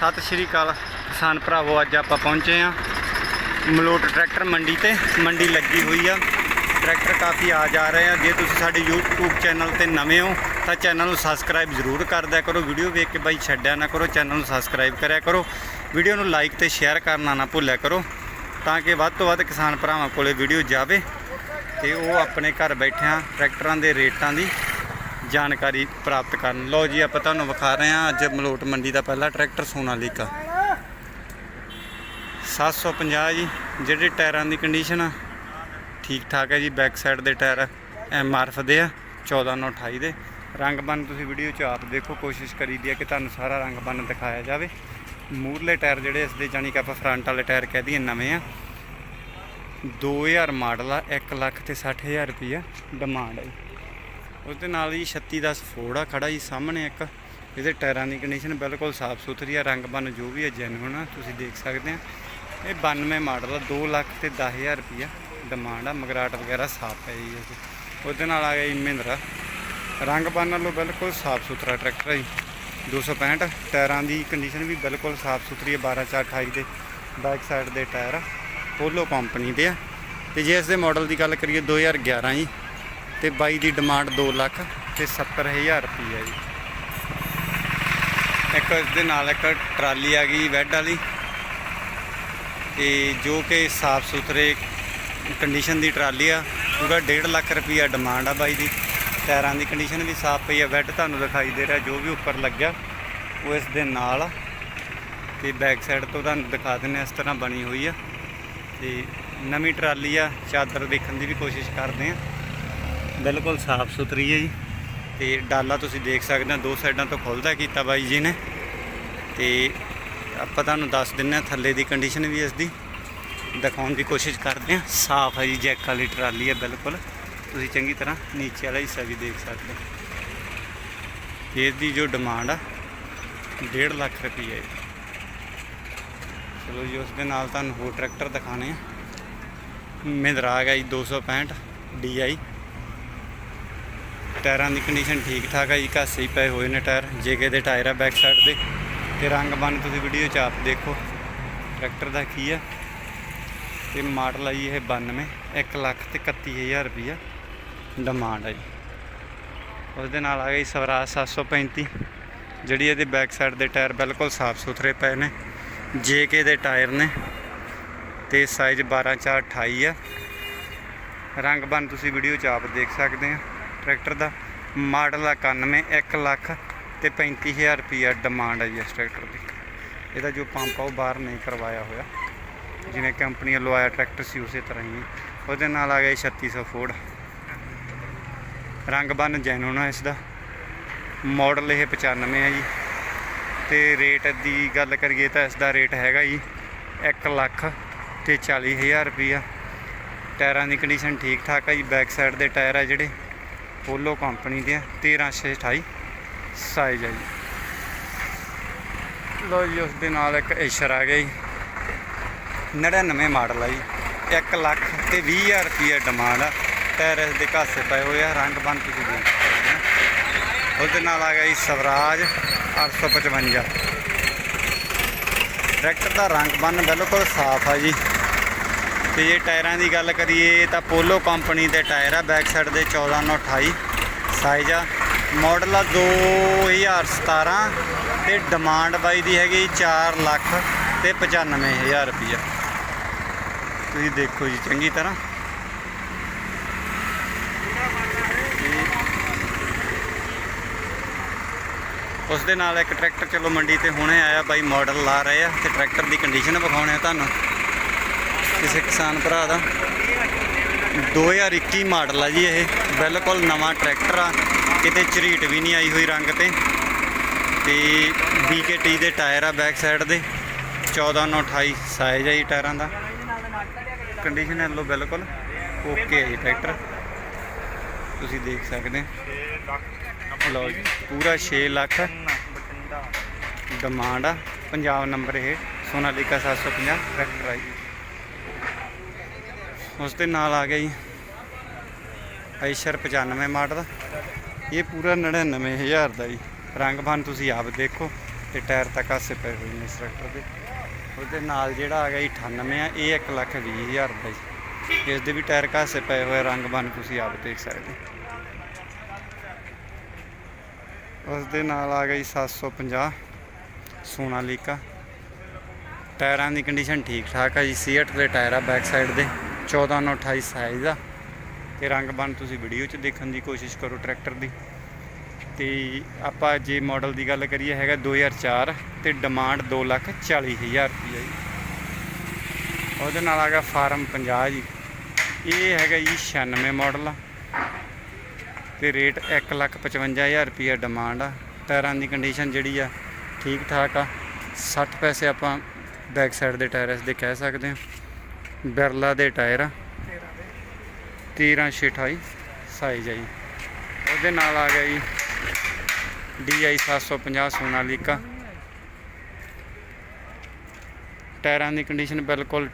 ਸਤਿ ਸ਼੍ਰੀ ਅਕਾਲ ਕਿਸਾਨ ਭਰਾਵੋ, ਅੱਜ ਆਪਾਂ ਪਹੁੰਚੇ ਆ ਮਲੋਟ ਟਰੈਕਟਰ ਮੰਡੀ ਤੇ। ਮੰਡੀ ਲੱਗੀ ਹੋਈ ਆ। ਟਰੈਕਟਰ ਕਾਫੀ ਆ ਜਾ ਰਹੇ ਆ। ਜੇ ਤੁਸੀਂ ਸਾਡੇ YouTube ਚੈਨਲ ਤੇ ਨਵੇਂ ਹੋ, ਤਾਂ ਚੈਨਲ ਨੂੰ ਸਬਸਕ੍ਰਾਈਬ ਜ਼ਰੂਰ ਕਰ ਦਿਆ ਕਰੋ। ਵੀਡੀਓ ਵੇਖ ਕੇ ਬਾਈ ਛੱਡਿਆ ਨਾ ਕਰੋ, ਚੈਨਲ ਨੂੰ ਸਬਸਕ੍ਰਾਈਬ ਕਰਿਆ ਕਰੋ। ਵੀਡੀਓ ਨੂੰ ਲਾਈਕ ਤੇ ਸ਼ੇਅਰ ਕਰਨਾ ਨਾ ਭੁੱਲਿਆ ਕਰੋ, ਤਾਂ ਕਿ ਵੱਧ ਤੋਂ ਵੱਧ ਕਿਸਾਨ ਭਰਾਵਾਂ ਕੋਲੇ ਵੀਡੀਓ ਜਾਵੇ ਤੇ ਉਹ ਆਪਣੇ ਘਰ ਬੈਠਿਆਂ ਟਰੈਕਟਰਾਂ ਦੇ ਰੇਟਾਂ ਦੀ ਜਾਣਕਾਰੀ ਪ੍ਰਾਪਤ ਕਰਨ। ਲਓ ਜੀ, ਆਪਾਂ ਤੁਹਾਨੂੰ ਵਿਖਾ ਰਹੇ ਹਾਂ ਅੱਜ ਮਲੋਟ ਮੰਡੀ ਦਾ ਪਹਿਲਾ ਟਰੈਕਟਰ ਸੋਨਾਲੀਕਾ 750 ਜੀ, ਜਿਹੜੇ ਟਾਇਰਾਂ ਦੀ ਕੰਡੀਸ਼ਨ ਆ ਠੀਕ ਠਾਕ ਹੈ ਜੀ ਬੈਕ ਸਾਈਡ ਦੇ ਟਾਇਰ ਐਮ ਆਰਫ ਦੇ ਆ 1428 ਦੇ। ਰੰਗ ਬੰਨ ਤੁਸੀਂ ਵੀਡੀਓ 'ਚ ਆਪ ਦੇਖੋ, ਕੋਸ਼ਿਸ਼ ਕਰੀਦੀ ਹੈ ਕਿ ਤੁਹਾਨੂੰ ਸਾਰਾ ਰੰਗ ਬੰਨ ਦਿਖਾਇਆ ਜਾਵੇ। ਮੂਰਲੇ ਟਾਇਰ ਜਿਹੜੇ ਇਸ ਦੇ ਜਾਨੀ ਕਿ ਆਪਾਂ ਫਰੰਟ ਵਾਲੇ ਟਾਇਰ ਕਹਿ ਦਈਏ, ਨਵੇਂ ਆ। 2000 ਮਾਡਲ ਆ 1 ਲੱਖ ਤੇ 60000 ਰੁਪਈਆ ਡਿਮਾਂਡ ਹੈ ਉਸ ਦੇ ਨਾਲ ਹੀ 36 ਦਾ ਫੋਰਡ ਆ ਖੜਾ ਜੀ ਸਾਹਮਣੇ ਇੱਕ। ਇਹਦੇ ਟਾਇਰਾਂ ਦੀ ਕੰਡੀਸ਼ਨ ਬਿਲਕੁਲ ਸਾਫ਼ ਸੁਥਰੀ ਆ, ਰੰਗ ਬੰਨ ਜੋ ਵੀ ਹੈ ਜੈਨੂਨ ਆ, ਤੁਸੀਂ ਦੇਖ ਸਕਦੇ ਆ। ਇਹ 92 ਮਾਡਲ ਆ 2 ਲੱਖ ਤੇ 10000 ਰੁਪਈਆ ਡਿਮਾਂਡ ਆ ਮਗਰਾਟ ਵਗੈਰਾ ਸਾਫ਼ ਹੈ ਜੀ ਉਹਦੇ। ਨਾਲ ਆ ਗਿਆ ਜੀ ਮਹਿੰਦਰਾ। ਰੰਗ ਬੰਨ ਨਾਲੋਂ ਬਿਲਕੁਲ ਸਾਫ਼ ਸੁਥਰਾ ਟਰੈਕਟਰ ਹੈ ਜੀ। 265 ਟਾਇਰਾਂ ਦੀ ਕੰਡੀਸ਼ਨ ਵੀ ਬਿਲਕੁਲ ਸਾਫ਼ ਸੁਥਰੀ ਹੈ 12 4 28 ਦੇ ਬੈਕ ਸਾਈਡ ਦੇ ਟਾਇਰ ਆ ਪੋਲੋ ਕੰਪਨੀ ਦੇ ਆ। ਤੇ ਜੇ ਇਸ ਦੇ ਮਾਡਲ ਦੀ ਗੱਲ ਕਰੀਏ 2011 ਜੀ। ਤੇ ਬਾਈ ਦੀ ਡਿਮਾਂਡ 2 ਲੱਖ ਤੇ 70000 ਰੁਪਈਆ ਜੀ। ਇੱਕ ਇਸ ਦੇ ਨਾਲ ਇੱਕ ਟਰਾਲੀ ਆ ਗਈ ਵੈੱਡ ਵਾਲੀ। ਤੇ ਜੋ ਕਿ ਸਾਫ਼ ਸੁਥਰੇ ਕੰਡੀਸ਼ਨ ਦੀ ਟਰਾਲੀ ਆ, ਪੂਰਾ 1.5 ਲੱਖ ਰੁਪਈਆ ਡਿਮਾਂਡ ਆ ਬਾਈ ਦੀ। ਟਾਇਰਾਂ ਦੀ ਕੰਡੀਸ਼ਨ ਵੀ ਸਾਫ਼ ਪਈ ਆ, ਵੈੱਡ ਤੁਹਾਨੂੰ ਦਿਖਾਈ ਦੇ ਰਿਹਾ, ਜੋ ਵੀ ਉੱਪਰ ਲੱਗਿਆ, ਉਹ ਇਸ ਦੇ ਨਾਲ ਆ। ਤੇ ਬੈਕ ਸਾਈਡ ਤੋਂ ਤੁਹਾਨੂੰ ਦਿਖਾ ਦਿੰਨੇ ਇਸ ਤਰ੍ਹਾਂ ਬਣੀ ਹੋਈ ਆ। ਤੇ ਨਵੀਂ ਟਰਾਲੀ ਆ, ਚਾਦਰ ਦੇਖਣ ਦੀ ਵੀ ਕੋਸ਼ਿਸ਼ ਕਰਦੇ ਆ। ਬਿਲਕੁਲ ਸਾਫ਼ ਸੁਥਰੀ ਹੈ ਜੀ। ਤੇ ਡਾਲਾ ਤੁਸੀਂ ਦੇਖ ਸਕਦੇ ਹੋ, ਦੋ ਸਾਈਡਾਂ ਤੋਂ ਖੁੱਲਦਾ ਕੀਤਾ ਬਾਈ ਜੀ ਨੇ। ਤੇ ਆਪਾਂ ਤੁਹਾਨੂੰ ਦੱਸ ਦਿੰਨੇ ਆ ਥੱਲੇ ਦੀ ਕੰਡੀਸ਼ਨ ਵੀ ਇਸ ਦੀ। ਦਿਖਾਉਣ ਦੀ ਕੋਸ਼ਿਸ਼ ਕਰਦੇ ਆ ਸਾਫ਼ ਹੈ ਜੀ, ਜੈਕ ਵਾਲੀ ਟਰਾਲੀ ਹੈ, ਬਿਲਕੁਲ। ਤੁਸੀਂ ਚੰਗੀ ਤਰ੍ਹਾਂ ਨੀਚੇ ਵਾਲਾ ਹਿੱਸਾ ਵੀ ਦੇਖ ਸਕਦੇ ਹੋ। ਇਸ ਦੀ ਜੋ ਡਿਮਾਂਡ ਆ 1.5 ਲੱਖ ਰੁਪਏ ਹੈ। ਚਲੋ ਜੀ, ਉਸ ਦੇ ਨਾਲ ਤੁਹਾਨੂੰ ਹੋਰ ਟਰੈਕਟਰ ਦਿਖਾਣੇ ਆ। ਮਹਿੰਦਰਾ ਆ ਗਿਆ ਜੀ 265 DI ਟਾਇਰਾਂ ਦੀ ਕੰਡੀਸ਼ਨ ਠੀਕ ਠਾਕ ਆ ਜੀ, ਘਾਸੇ ਹੀ ਪਏ ਹੋਏ ਨੇ ਟਾਇਰ ਜੇਕੇ ਦੇ ਟਾਇਰ ਆ ਬੈਕ ਸਾਈਡ ਦੇ। ਤੇ ਰੰਗ ਬੰਨ ਤੁਸੀਂ ਵੀਡੀਓ 'ਚ ਆਪ ਦੇਖੋ ਟਰੈਕਟਰ ਦਾ ਕੀ ਆ। ਤੇ ਮਾਡਲ ਆ ਜੀ ਇਹ 92 1 ਲੱਖ ਤੇ 31000 ਰੁਪਈਆ ਡਿਮਾਂਡ ਹੈ ਜੀ। ਉਸ ਦੇ ਨਾਲ ਆ ਗਈ ਸਵਰਾਜ 735 ਜਿਹੜੀ ਇਹਦੇ ਬੈਕ ਸਾਈਡ ਦੇ ਟਾਇਰ ਬਿਲਕੁਲ ਸਾਫ਼ ਸੁਥਰੇ ਪਏ ਨੇ। ਜੇਕੇ ਦੇ ਟਾਇਰ ਨੇ, ਤੇ ਸਾਈਜ਼ 12 4 28 ਆ। ਰੰਗ ਬੰਨ ਤੁਸੀਂ ਵੀਡੀਓ 'ਚ ਆਪ ਦੇਖ ਸਕਦੇ ਆ। ਟਰੈਕਟਰ ਦਾ ਮਾਡਲ ਆ 91 1 ਲੱਖ ਤੇ 35000 ਰੁਪਈਆ ਡਿਮਾਂਡ ਹੈ ਜੀ ਇਸ ਟਰੈਕਟਰ ਦੀ। ਇਹਦਾ ਜੋ ਪੰਪ ਆ ਉਹ ਬਾਹਰ ਨਹੀਂ ਕਰਵਾਇਆ ਹੋਇਆ। ਜਿਵੇਂ ਕੰਪਨੀ ਵੱਲੋਂ ਆਇਆ ਟਰੈਕਟਰ ਸੀ ਉਸੇ ਤਰ੍ਹਾਂ ਹੀ। ਉਹਦੇ ਨਾਲ ਆ ਗਿਆ 3600 ਫੋਰਡ। ਰੰਗ ਬੰਨ ਜੈਨੂਨ ਆ ਇਸ ਦਾ ਮਾਡਲ ਇਹ 95 ਹੈ ਜੀ। ਤੇ ਰੇਟ ਦੀ ਗੱਲ ਕਰੀਏ ਤਾਂ ਇਸ ਦਾ ਰੇਟ ਹੈਗਾ ਜੀ 1 ਲੱਖ ਤੇ 40000 ਰੁਪਈਆ। ਟਾਇਰਾਂ ਦੀ ਕੰਡੀਸ਼ਨ ਠੀਕ ਠਾਕ ਆ ਜੀ। ਬੈਕ ਸਾਈਡ ਦੇ ਟਾਇਰ ਆ ਜਿਹੜੇ। ਪੋਲੋ ਕੰਪਨੀ ਦੇ ਆ 13628 ਸਾਈਜ਼ ਹੈ ਜੀ। ਲੋ ਜੀ, ਉਸ ਦੇ ਨਾਲ ਇੱਕ ਏਸ਼ਰ ਆ ਗਿਆ ਜੀ। 99 ਮਾਡਲ ਆ ਜੀ। 1 ਲੱਖ ਤੇ 20000 ਰੁਪਏ ਡਿਮਾਂਡ ਆ। ਟਾਇਰ ਇਸ ਦੇ ਘਾਸੇ ਪਏ ਹੋਏ ਆ, ਰੰਗ ਬੰਨ ਤੁਸੀਂ ਦੇਖ ਸਕਦੇ ਹੋ। ਉਸ ਦੇ ਨਾਲ ਆ ਗਿਆ ਜੀ ਸਵਰਾਜ 855 ਟਰੈਕਟਰ ਦਾ ਰੰਗ ਬੰਨ ਬਿਲਕੁਲ ਸਾਫ਼ ਆ ਜੀ। ਤੇ ਜੇ ਟਾਇਰਾਂ ਦੀ ਗੱਲ ਕਰੀਏ ਤਾਂ ਪੋਲੋ ਕੰਪਨੀ ਦੇ ਟਾਇਰ ਆ ਬੈਕ ਸਾਈਡ ਦੇ 1428 ਸਾਈਜ਼ ਆ। ਮਾਡਲ ਆ 2017 ਤੇ ਡਿਮਾਂਡ ਬਾਈ ਦੀ ਹੈਗੀ 4 ਲੱਖ ਤੇ 95000 ਰੁਪਈਆ। ਤੁਸੀਂ ਦੇਖੋ ਜੀ, ਚੰਗੀ ਤਰ੍ਹਾਂ। ਉਸ ਦੇ ਨਾਲ ਇੱਕ ਟਰੈਕਟਰ ਚਲੋ ਮੰਡੀ ਤੇ ਹੁਣੇ ਆਇਆ ਬਾਈ, ਮਾਡਲ ਲਾ ਰਹੇ ਆ ਤੇ ਟਰੈਕਟਰ ਦੀ ਕੰਡੀਸ਼ਨ ਵਿਖਾਉਣੇ ਆ ਤੁਹਾਨੂੰ। ਕਿਸੇ ਕਿਸਾਨ ਭਰਾ ਦਾ। 2021 ਮਾਡਲ ਆ ਜੀ ਇਹ। ਬਿਲਕੁਲ ਨਵਾਂ ਟਰੈਕਟਰ ਆ। ਕਿਤੇ ਝਰੀਟ ਵੀ ਨਹੀਂ ਆਈ ਹੋਈ ਰੰਗ ਤੇ। ਤੇ BKT ਦੇ ਟਾਇਰ ਆ ਬੈਕ ਸਾਈਡ ਦੇ। 1428 ਸਾਈਜ਼ ਆ ਜੀ ਟਾਇਰਾਂ ਦਾ। ਕੰਡੀਸ਼ਨ ਹੈ ਲੋ ਬਿਲਕੁਲ ਓਕੇ ਹੈ ਜੀ ਟਰੈਕਟਰ। ਤੁਸੀਂ ਦੇਖ ਸਕਦੇ ਹੋ। ਜੀ, ਪੂਰਾ 6 ਲੱਖ ਡਿਮਾਂਡ ਆ। ਪੰਜਾਬ ਨੰਬਰ ਇਹ, ਸੋਨਾਲੀਕਾ 750 ਟਰੈਕਟਰ ਆ ਜੀ। ਉਸ ਦੇ ਨਾਲ ਆ ਗਿਆ ਜੀ। ਆਈਸ਼ਰ 95 ਮਾਡਲ। ਇਹ ਪੂਰਾ 99000 ਦਾ ਜੀ। ਰੰਗ ਬਨ ਤੁਸੀਂ ਆਪ ਦੇਖੋ ਤੇ ਟਾਇਰ ਤਾਂ ਹਾਸੇ ਪਏ ਹੋਏ ਨੇ ਇਸ ਟਰੈਕਟਰ ਦੇ। ਉਹਦੇ ਨਾਲ ਜਿਹੜਾ ਆ ਗਿਆ ਜੀ 98 ਆ, ਇਹ 1 ਲੱਖ ਵੀਹ ਹਜ਼ਾਰ ਦਾ ਜੀ। ਇਸ ਦੇ ਵੀ ਟਾਇਰ ਘਾਸੇ ਪਏ ਹੋਏ ਰੰਗ ਬਨ ਤੁਸੀਂ ਆਪ ਦੇਖ ਸਕਦੇ ਉਸ ਦੇ ਨਾਲ ਆ ਗਈ 750 ਸੋਨਾਲੀਕਾ। ਟਾਇਰਾਂ ਦੀ ਕੰਡੀਸ਼ਨ ਠੀਕ ਠਾਕ ਆ ਜੀ, ਸੀਟ ਦੇ ਟਾਇਰ ਆ ਬੈਕ ਸਾਈਡ ਦੇ। 14 ਨਾਲ 28 ਸਾਈਜ਼ ਆ ਤੇ ਰੰਗ ਬਨ ਤੁਸੀਂ ਵੀਡੀਓ 'ਚ ਦੇਖਣ ਦੀ ਕੋਸ਼ਿਸ਼ ਕਰੋ ਟਰੈਕਟਰ ਦੀ। ਤੇ ਆਪਾਂ ਜੇ ਮਾਡਲ ਦੀ ਗੱਲ ਕਰੀਏ, ਹੈਗਾ 2004 ਤੇ ਡਿਮਾਂਡ 2 ਲੱਖ 40 ਹਜ਼ਾਰ ਰੁਪਈਆ ਜੀ। ਉਹਦੇ ਨਾਲ ਆ ਗਿਆ ਫਾਰਮ 50 ਜੀ। ਇਹ ਹੈਗਾ ਜੀ 96 ਮਾਡਲ ਆ ਤੇ ਰੇਟ 1 ਲੱਖ 55 ਹਜ਼ਾਰ ਰੁਪਈਆ ਡਿਮਾਂਡ ਆ। ਟਾਇਰਾਂ ਦੀ ਕੰਡੀਸ਼ਨ ਜਿਹੜੀ ਆ ਠੀਕ ਠਾਕ ਆ। 60 ਪੈਸੇ ਆਪਾਂ ਬੈਕ ਸਾਈਡ ਦੇ ਟਾਇਰ ਇਸ ਦੇ ਕਹਿ ਸਕਦੇ ਹਾਂ। ਬਿਰਲਾ ਦੇ ਟਾਇਰ ਆ। 1328 ਸਾਈਜ਼ ਆ ਜੀ। ਉਹਦੇ ਨਾਲ ਆ ਗਿਆ ਜੀ DI 750 ਸੋਨਾਲੀਕਾ। ਟਾਇਰਾਂ ਦੀ ਕੰਡੀਸ਼ਨ ਬਿਲਕੁਲ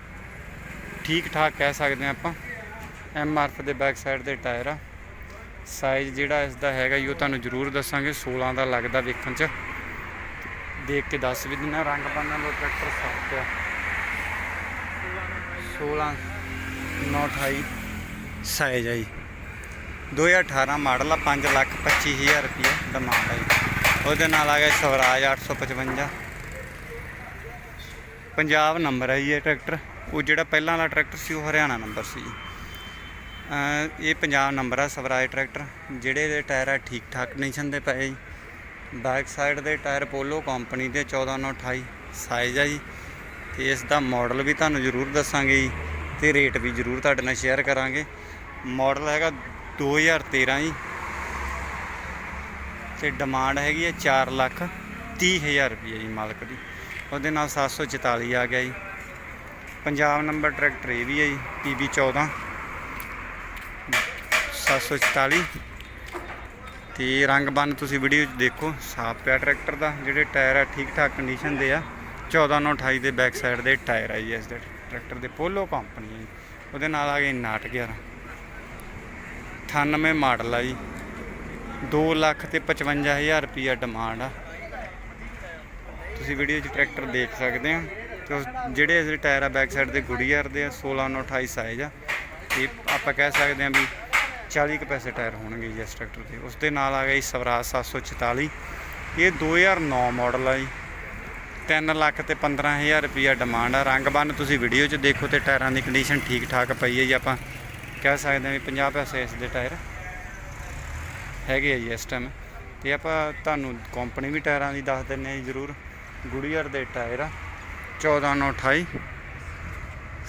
ਠੀਕ ਠਾਕ ਕਹਿ ਸਕਦੇ ਹਾਂ ਆਪਾਂ। ਐਮਆਰਐਫ ਦੇ ਬੈਕ ਸਾਈਡ ਦੇ ਟਾਇਰ ਆ। ਸਾਈਜ਼ ਜਿਹੜਾ ਇਸ ਦਾ ਹੈਗਾ ਜੀ ਉਹ ਤੁਹਾਨੂੰ ਜ਼ਰੂਰ ਦੱਸਾਂਗੇ। 16 ਦਾ ਲੱਗਦਾ ਵੇਖਣ 'ਚ। ਦੇਖ ਕੇ ਦੱਸ ਵੀ ਦਿਨਾ ਰੰਗ ਬੰਨਣ ਦਾ ਟਰੈਕਟਰ ਸਾਫ਼ ਆ 16 928 ਸਾਈਜ਼ ਆ ਜੀ। 2018 ਮਾਡਲ ਆ 5 ਲੱਖ 25 ਹਜ਼ਾਰ ਰੁਪਏ ਡਿਮਾਂਡ ਆ ਜੀ। ਉਹਦੇ ਨਾਲ ਆ ਗਿਆ ਸਵਰਾਜ 855 ਪੰਜਾਬ ਨੰਬਰ ਹੈ ਜੀ ਇਹ ਟਰੈਕਟਰ ਉਹ ਜਿਹੜਾ ਪਹਿਲਾਂ ਵਾਲਾ ਟਰੈਕਟਰ ਸੀ, ਉਹ ਹਰਿਆਣਾ ਨੰਬਰ ਸੀ ਇਹ ਪੰਜਾਬ ਨੰਬਰ ਆ, ਸਵਰਾਜ ਟਰੈਕਟਰ ਜਿਹੜੇ ਦੇ ਟਾਇਰ ਆ ਠੀਕ ਠਾਕ ਕੰਡੀਸ਼ਨ ਦੇ ਪਏ ਜੀ। ਬੈਕ ਸਾਈਡ ਦੇ ਟਾਇਰ ਪੋਲੋ ਕੰਪਨੀ ਦੇ 1428 ਸਾਈਜ਼ ਆ ਜੀ। ਤੇ ਇਸ ਦਾ ਮਾਡਲ ਵੀ ਤੁਹਾਨੂੰ ਜ਼ਰੂਰ ਦੱਸਾਂਗੇ ਜੀ ਤੇ ਰੇਟ ਵੀ ਜ਼ਰੂਰ ਤੁਹਾਡੇ ਨਾਲ ਸ਼ੇਅਰ ਕਰਾਂਗੇ। ਮਾਡਲ ਹੈਗਾ 2013 ਜੀ। ਤੇ ਡਿਮਾਂਡ ਹੈਗੀ ਹੈ 4 ਲੱਖ 30 ਹਜ਼ਾਰ ਰੁਪਏ ਜੀ ਮਾਲਕ ਦੀ। ਉਹਦੇ ਨਾਲ 744 ਆ ਗਿਆ ਜੀ। ਪੰਜਾਬ ਨੰਬਰ ਟਰੈਕਟਰ ਇਹ ਵੀ ਹੈ ਜੀ PB 14 744 ਤੇ ਰੰਗ ਬੰਨ ਤੁਸੀਂ ਵੀਡੀਓ 'ਚ ਦੇਖੋ, ਸਾਫ਼ ਪਿਆ ਟਰੈਕਟਰ ਦਾ, ਜਿਹੜੇ ਟਾਇਰ ਆ ਠੀਕ ਠਾਕ ਕੰਡੀਸ਼ਨ ਦੇ ਆ। 14 ਨੂੰ 28 ਦੇ ਬੈਕ ਸਾਈਡ ਦੇ ਟਾਇਰ ਆ ਜੀ ਇਸ ਦੇ ਟਰੈਕਟਰ ਦੇ ਪੋਲੋ ਕੰਪਨੀ ਹੈ ਉਹਦੇ ਨਾਲ ਆ ਗਏ 911 98 ਮਾਡਲ ਆ ਜੀ। 2 ਲੱਖ ਤੇ 55000 ਰੁਪਈਆ ਡਿਮਾਂਡ ਆ। ਤੁਸੀਂ ਵੀਡੀਓ 'ਚ ਟਰੈਕਟਰ ਦੇਖ ਸਕਦੇ ਆ ਤੇ ਉਸ- ਜਿਹੜੇ ਇਸ ਦੇ ਟਾਇਰ ਆ ਬੈਕ ਸਾਈਡ ਦੇ ਗੁੜੀਅਰ ਦੇ ਆ 16 ਨੂੰ 28 ਸਾਈਜ਼ ਆ। ਇਹ ਆਪਾਂ ਕਹਿ ਸਕਦੇ ਆ ਵੀ 40 ਕੁ ਪੈਸੇ ਟਾਇਰ ਹੋਣਗੇ ਜੀ ਇਸ ਟਰੈਕਟਰ ਦੇ। ਉਸ ਦੇ ਨਾਲ ਆ ਗਿਆ ਜੀ ਸਵਰਾਜ 744 ਇਹ 2009 ਮਾਡਲ ਆ ਜੀ। 3 ਲੱਖ ਤੇ 15000 ਰੁਪਈਆ ਡਿਮਾਂਡ ਆ। ਰੰਗ ਬੰਨ ਤੁਸੀਂ ਵੀਡੀਓ 'ਚ ਦੇਖੋ ਤੇ ਟਾਇਰਾਂ ਦੀ ਕੰਡੀਸ਼ਨ ਠੀਕ ਠਾਕ ਪਈ ਹੈ ਜੀ ਆਪਾਂ। ਕਹਿ ਸਕਦੇ ਹਾਂ ਵੀ 50 ਪੈਸੇ ਇਸ ਦੇ ਟਾਇਰ ਹੈਗੇ ਆ ਜੀ ਇਸ ਟਾਈਮ ਤੇ ਆਪਾਂ ਤੁਹਾਨੂੰ ਕੰਪਨੀ ਵੀ ਟਾਇਰਾਂ ਦੀ ਦੱਸ ਦਿੰਨੇ ਆ ਜੀ ਜ਼ਰੂਰ। ਗੁੜੀਅਰ ਦੇ ਟਾਇਰ ਆ। 14 ਨੂੰ 28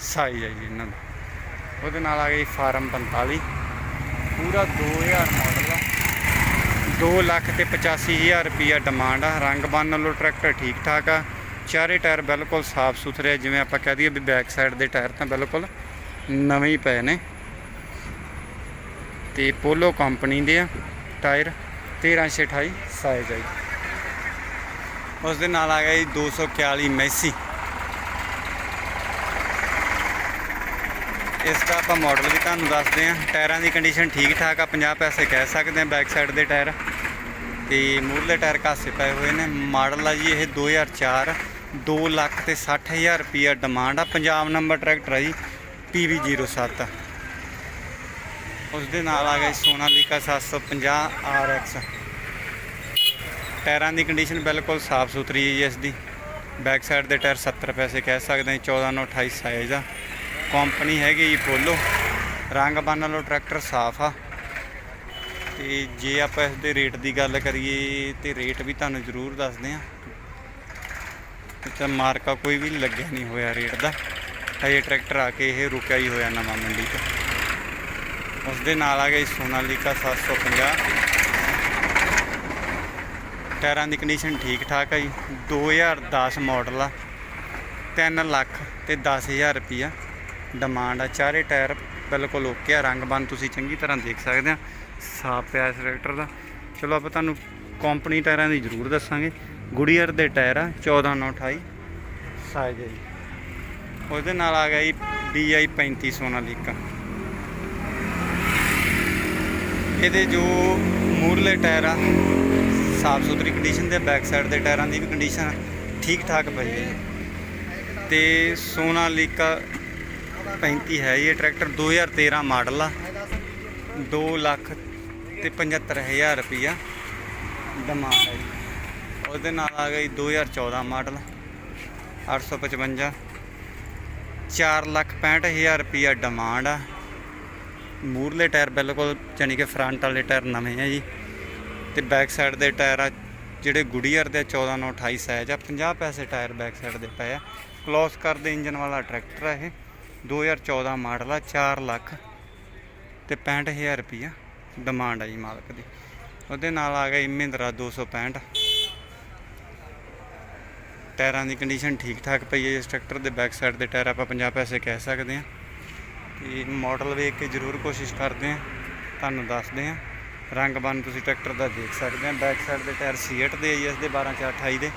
ਸਾਈਜ਼ ਹੈ ਜੀ ਇਹਨਾਂ ਦਾ। ਉਹਦੇ ਨਾਲ ਆ ਗਈ ਫਾਰਮ 45 ਪੂਰਾ 2000 ਮਾਡਲ 2 ਲੱਖ ਤੇ 85000 ਰੁਪਈਆ ਡਿਮਾਂਡ ਆ। ਰੰਗ ਬੰਨ ਨਾਲੋਂ ਟਰੈਕਟਰ ਠੀਕ ਠਾਕ ਆ। ਚਾਰੇ ਟਾਇਰ ਬਿਲਕੁਲ ਸਾਫ਼ ਸੁਥਰੇ ਜਿਵੇਂ ਆਪਾਂ ਕਹਿ ਦਈਏ ਵੀ ਬੈਕ ਸਾਈਡ ਦੇ ਟਾਇਰ ਤਾਂ ਬਿਲਕੁਲ ਨਵੇਂ ਹੀ ਪਏ ਨੇ। ਤੇ ਪੋਲੋ ਕੰਪਨੀ ਦੇ ਆ ਟਾਇਰ 1328 ਸਾਈਜ਼ ਆ ਜੀ। ਉਸ ਦੇ ਨਾਲ ਆ ਗਿਆ ਜੀ 241 ਮੈਸੀ। ਇਸ ਦਾ ਆਪਾਂ ਮਾਡਲ ਵੀ ਤੁਹਾਨੂੰ ਦੱਸਦੇ ਹਾਂ। ਟਾਇਰਾਂ ਦੀ ਕੰਡੀਸ਼ਨ ਠੀਕ ਠਾਕ ਆ 50 ਪੈਸੇ ਕਹਿ ਸਕਦੇ ਹਾਂ ਬੈਕ ਸਾਈਡ ਦੇ ਟਾਇਰ। ਤੇ ਮੂਹਰਲੇ ਟਾਇਰ ਕਾਸੇ ਪਏ ਹੋਏ ਨੇ। ਮਾਡਲ ਆ ਜੀ ਇਹ 2004 2 ਲੱਖ ਤੇ 60000 ਰੁਪਈਆ ਡਿਮਾਂਡ ਆ। ਪੰਜਾਬ ਨੰਬਰ ਟਰੈਕਟਰ ਆ ਜੀ PV07 ਉਸ ਦੇ ਨਾਲ ਆ ਗਿਆ ਸੋਨਾਲੀਕਾ 750 RX ਟਾਇਰਾਂ ਦੀ ਕੰਡੀਸ਼ਨ ਬਿਲਕੁਲ ਸਾਫ਼ ਸੁਥਰੀ ਹੈ ਜੀ ਇਸ ਦੀ। ਬੈਕ ਸਾਈਡ ਦੇ ਟਾਇਰ 70 ਪੈਸੇ ਕਹਿ ਸਕਦੇ ਹਾਂ 14 ਨੂੰ 28 ਸਾਈਜ਼ ਆ। ਕੰਪਨੀ ਹੈਗੀ ਜੀ ਪੋਲੋ ਰੰਗ ਬੰਨ ਨਾਲੋਂ ਟਰੈਕਟਰ ਸਾਫ਼ ਆ। ਤੇ ਜੇ ਆਪਾਂ ਇਸ ਦੇ ਰੇਟ ਦੀ ਗੱਲ ਕਰੀਏ ਤੇ ਰੇਟ ਵੀ ਤੁਹਾਨੂੰ ਜ਼ਰੂਰ ਦੱਸਦੇ ਆ। ਤੇ ਮਾਰਕਾ ਕੋਈ ਵੀ ਲੱਗਿਆ ਨਹੀਂ ਹੋਇਆ ਰੇਟ ਦਾ। ਹਜੇ ਟਰੈਕਟਰ ਆ ਕੇ ਇਹ ਰੁਕਿਆ ਹੀ ਹੋਇਆ ਨਵਾਂ ਮੰਡੀ 'ਚ। ਉਸ ਦੇ ਨਾਲ ਆ ਗਈ ਸੋਨਾਲੀਕਾ 750 ਟਾਇਰਾਂ ਦੀ ਕੰਡੀਸ਼ਨ ਠੀਕ ਠਾਕ ਆ ਜੀ। 2010 ਮਾਡਲ ਆ। 3 ਲੱਖ ਤੇ 10000 ਰੁਪਈਆ। ਡਿਮਾਂਡ ਆ ਚਾਰੇ ਟਾਇਰ ਬਿਲਕੁਲ ਓਕੇ ਆ ਰੰਗ ਬੰਨ ਤੁਸੀਂ ਚੰਗੀ ਤਰ੍ਹਾਂ ਦੇਖ ਸਕਦੇ ਆ। ਸਾਫ਼ ਪਿਆ ਇਸ ਟਰੈਕਟਰ ਦਾ। ਚਲੋ ਆਪਾਂ ਤੁਹਾਨੂੰ ਕੰਪਨੀ ਟਾਇਰਾਂ ਦੀ ਜ਼ਰੂਰ ਦੱਸਾਂਗੇ। ਗੁੜੀਅਰ ਦੇ ਟਾਇਰ ਆ 14 9 28 ਸਾਈਜ਼ ਹੈ ਜੀ। ਉਹਦੇ ਨਾਲ ਆ ਗਿਆ ਜੀ DI 35 ਸੋਨਾਲੀਕਾ ਇਹਦੇ ਜੋ ਮੂਰਲੇ ਟਾਇਰ ਆ ਸਾਫ਼ ਸੁਥਰੀ ਕੰਡੀਸ਼ਨ ਤੇ ਬੈਕ ਸਾਈਡ ਦੇ ਟਾਇਰਾਂ ਦੀ ਵੀ ਕੰਡੀਸ਼ਨ ਠੀਕ ਠਾਕ ਪਈ ਹੈ। ਤੇ ਸੋਨਾਲੀਕਾ 35 ਹੈ ਇਹ ਟਰੈਕਟਰ 2013 ਮਾਡਲ ਆ। 2 ਲੱਖ ਤੇ 75000 ਰੁਪਈਆ ਡਿਮਾਂਡ ਹੈ ਜੀ। ਉਹਦੇ ਨਾਲ ਆ ਗਈ 2014 ਮਾਡਲ 855 4 ਲੱਖ 65000 ਰੁਪਈਆ ਡਿਮਾਂਡ ਆ। ਮੂਰਲੇ ਟਾਇਰ ਬਿਲਕੁਲ ਯਾਨੀ ਕਿ ਫਰੰਟ ਵਾਲੇ ਟਾਇਰ ਨਵੇਂ ਆ ਜੀ। ਤੇ ਬੈਕ ਸਾਈਡ ਦੇ ਟਾਇਰ ਆ, ਜਿਹੜੇ ਗੁਡੀਅਰ ਦੇ 14 ਨੂੰ 28 ਸਾਈਜ਼ ਆ। 50 ਪੈਸੇ ਟਾਇਰ ਬੈਕ ਸਾਈਡ ਦੇ ਪਏ ਆ। ਕਲੋਸ ਕਰਦੇ ਇੰਜਨ ਵਾਲਾ ਟਰੈਕਟਰ ਆ ਇਹ। 2014 ਮਾਡਲ ਆ 4 ਲੱਖ ਤੇ 65000 ਰੁਪਈਆ ਡਿਮਾਂਡ ਆ ਜੀ ਮਾਲਕ ਦੀ। ਉਹਦੇ ਨਾਲ ਆ ਗਿਆ ਮਹਿੰਦਰਾ 265 ਟਾਇਰਾਂ ਦੀ ਕੰਡੀਸ਼ਨ ਠੀਕ ਠਾਕ ਪਈ ਹੈ ਇਸ ਟਰੈਕਟਰ ਦੇ ਬੈਕ ਸਾਈਡ ਦੇ ਟਾਇਰ ਆਪਾਂ 50 ਪੈਸੇ ਕਹਿ ਸਕਦੇ ਹਾਂ। ਤੇ ਮਾਡਲ ਵੇਖ ਕੇ ਜ਼ਰੂਰ ਕੋਸ਼ਿਸ਼ ਕਰਦੇ ਹਾਂ, ਤੁਹਾਨੂੰ ਦੱਸਦੇ ਹਾਂ। ਰੰਗ ਬਨ ਤੁਸੀਂ ਟਰੈਕਟਰ ਦਾ ਦੇਖ ਸਕਦੇ ਹਾਂ। ਬੈਕ ਸਾਈਡ ਦੇ ਟਾਇਰ ਸੀਟ ਦੇ ਆਈ ਇਸ ਦੇ 12428 ਦੇ।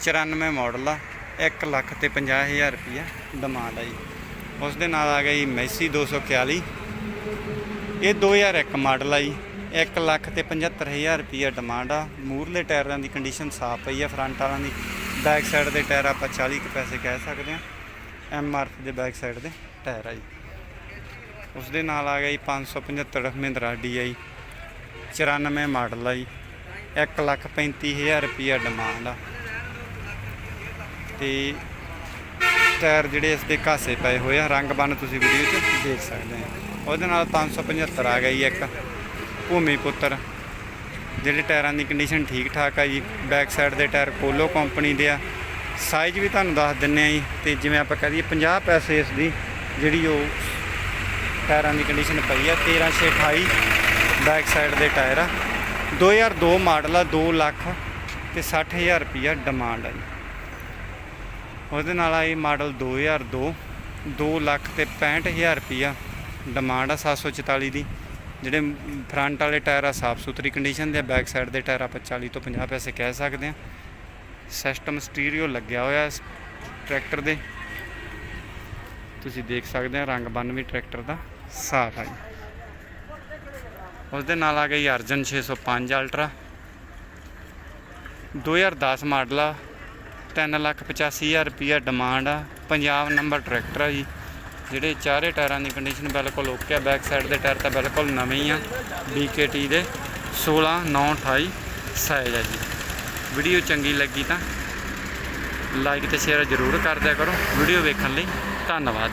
94 ਮਾਡਲ ਆ 1 ਲੱਖ ਤੇ 50000 ਰੁਪਈਆ ਡਿਮਾਂਡ ਆ ਜੀ। ਉਸ ਦੇ ਨਾਲ ਆ ਗਈ ਮੈਸੀ 241 ਇਹ 2001 ਮਾਡਲ ਆ ਜੀ। 1 ਲੱਖ ਤੇ 75000 ਰੁਪਈਆ ਡਿਮਾਂਡ ਆ। ਮੂਰਲੇ ਟਾਇਰਾਂ ਦੀ ਕੰਡੀਸ਼ਨ ਸਾਫ਼ ਪਈ ਆ। ਫਰੰਟ ਵਾਲਾਂ ਦੀ ਬੈਕ ਸਾਈਡ ਦੇ ਟਾਇਰ ਆਪਾਂ 40 ਕੁ ਪੈਸੇ ਕਹਿ ਸਕਦੇ ਆ ਐਮ ਆਰ ਦੇ ਬੈਕ ਸਾਈਡ ਦੇ ਟਾਇਰ ਆ ਜੀ। ਉਸ ਦੇ ਨਾਲ ਆ ਗਿਆ ਜੀ 575 ਮਹਿੰਦਰਾ ਡੀਆਈ 94 ਮਾਡਲ ਆ ਜੀ। 1 ਲੱਖ 35000 ਰੁਪਈਆ ਡਿਮਾਂਡ ਆ। ਤੇ ਟਾਇਰ ਜਿਹੜੇ ਇਸ ਦੇ ਘਾਸੇ ਪਏ ਹੋਏ ਆ ਰੰਗ ਬਨ ਤੁਸੀਂ ਵੀਡੀਓ 'ਚ ਦੇਖ ਸਕਦੇ ਆ। ਉਹਦੇ ਨਾਲ 575 ਆ ਗਿਆ ਜੀ ਇੱਕ ਭੂਮੀ ਪੁੱਤਰ। ਜਿਹੜੇ ਟਾਇਰਾਂ ਦੀ ਕੰਡੀਸ਼ਨ ਠੀਕ ਠਾਕ ਆ ਜੀ ਬੈਕ ਸਾਈਡ ਦੇ ਟਾਇਰ ਪੋਲੋ ਕੰਪਨੀ ਦੇ ਆ। ਸਾਈਜ਼ ਵੀ ਤੁਹਾਨੂੰ ਦੱਸ ਦਿੰਨੇ ਆ ਜੀ, ਤੇ ਜਿਵੇਂ ਆਪਾਂ ਕਹਿ ਦਈਏ 50 ਪੈਸੇ ਇਸ ਦੀ ਜਿਹੜੀ ਉਹ ਟਾਇਰਾਂ ਦੀ ਕੰਡੀਸ਼ਨ ਪਈ ਆ 13628 ਬੈਕ ਸਾਈਡ ਦੇ ਟਾਇਰ ਆ। 2002 ਮਾਡਲ ਆ 2 ਲੱਖ ਤੇ 60000 ਰੁਪਈਆ ਡਿਮਾਂਡ ਆ ਜੀ। ਉਹਦੇ ਨਾਲ ਆਈ ਮਾਡਲ 2002 2 ਲੱਖ ਤੇ 65000 ਰੁਪਈਆ ਡਿਮਾਂਡ ਆ 744 ਦੀ। ਜਿਹੜੇ ਫਰੰਟ ਵਾਲੇ ਟਾਇਰ ਆ ਸਾਫ਼ ਸੁਥਰੀ ਕੰਡੀਸ਼ਨ ਦੇ ਆ, ਬੈਕ ਸਾਈਡ ਦੇ ਟਾਇਰ ਆਪਾਂ 40 ਤੋਂ 50 ਪੈਸੇ ਕਹਿ ਸਕਦੇ ਆ। ਸਿਸਟਮ ਸਟੀਰੀਓ ਲੱਗਿਆ ਹੋਇਆ ਇਸ ਟਰੈਕਟਰ ਦੇ। ਤੁਸੀਂ ਦੇਖ ਸਕਦੇ ਆ ਰੰਗ ਬੰਨ ਵੀ ਟਰੈਕਟਰ ਦਾ ਸਾਫ਼ ਆ ਜੀ। ਉਸ ਦੇ ਨਾਲ ਆ ਗਈ ਅਰਜਨ 605 ਅਲਟਰਾ 2010 ਮਾਡਲ ਆ 385000 ਰੁਪਈਆ ਡਿਮਾਂਡ ਆ। ਪੰਜਾਬ ਨੰਬਰ ਟਰੈਕਟਰ ਆ ਜੀ। ਜਿਹੜੇ ਚਾਰੇ ਟਾਇਰਾਂ ਦੀ ਕੰਡੀਸ਼ਨ ਬਿਲਕੁਲ ਓਕੇ ਆ। ਬੈਕ ਸਾਈਡ ਦੇ ਟਾਇਰ ਤਾਂ ਬਿਲਕੁਲ ਨਵੇਂ ਹੀ ਆ। BKT ਦੇ 16 9 28 ਸਾਈਜ਼ ਆ ਜੀ। ਵੀਡੀਓ ਚੰਗੀ ਲੱਗੀ ਤਾਂ ਲਾਈਕ ਤੇ ਸ਼ੇਅਰ ਜ਼ਰੂਰ ਕਰ ਦਿਆ ਕਰੋ। ਵੀਡੀਓ ਵੇਖਣ ਲਈ ਧੰਨਵਾਦ।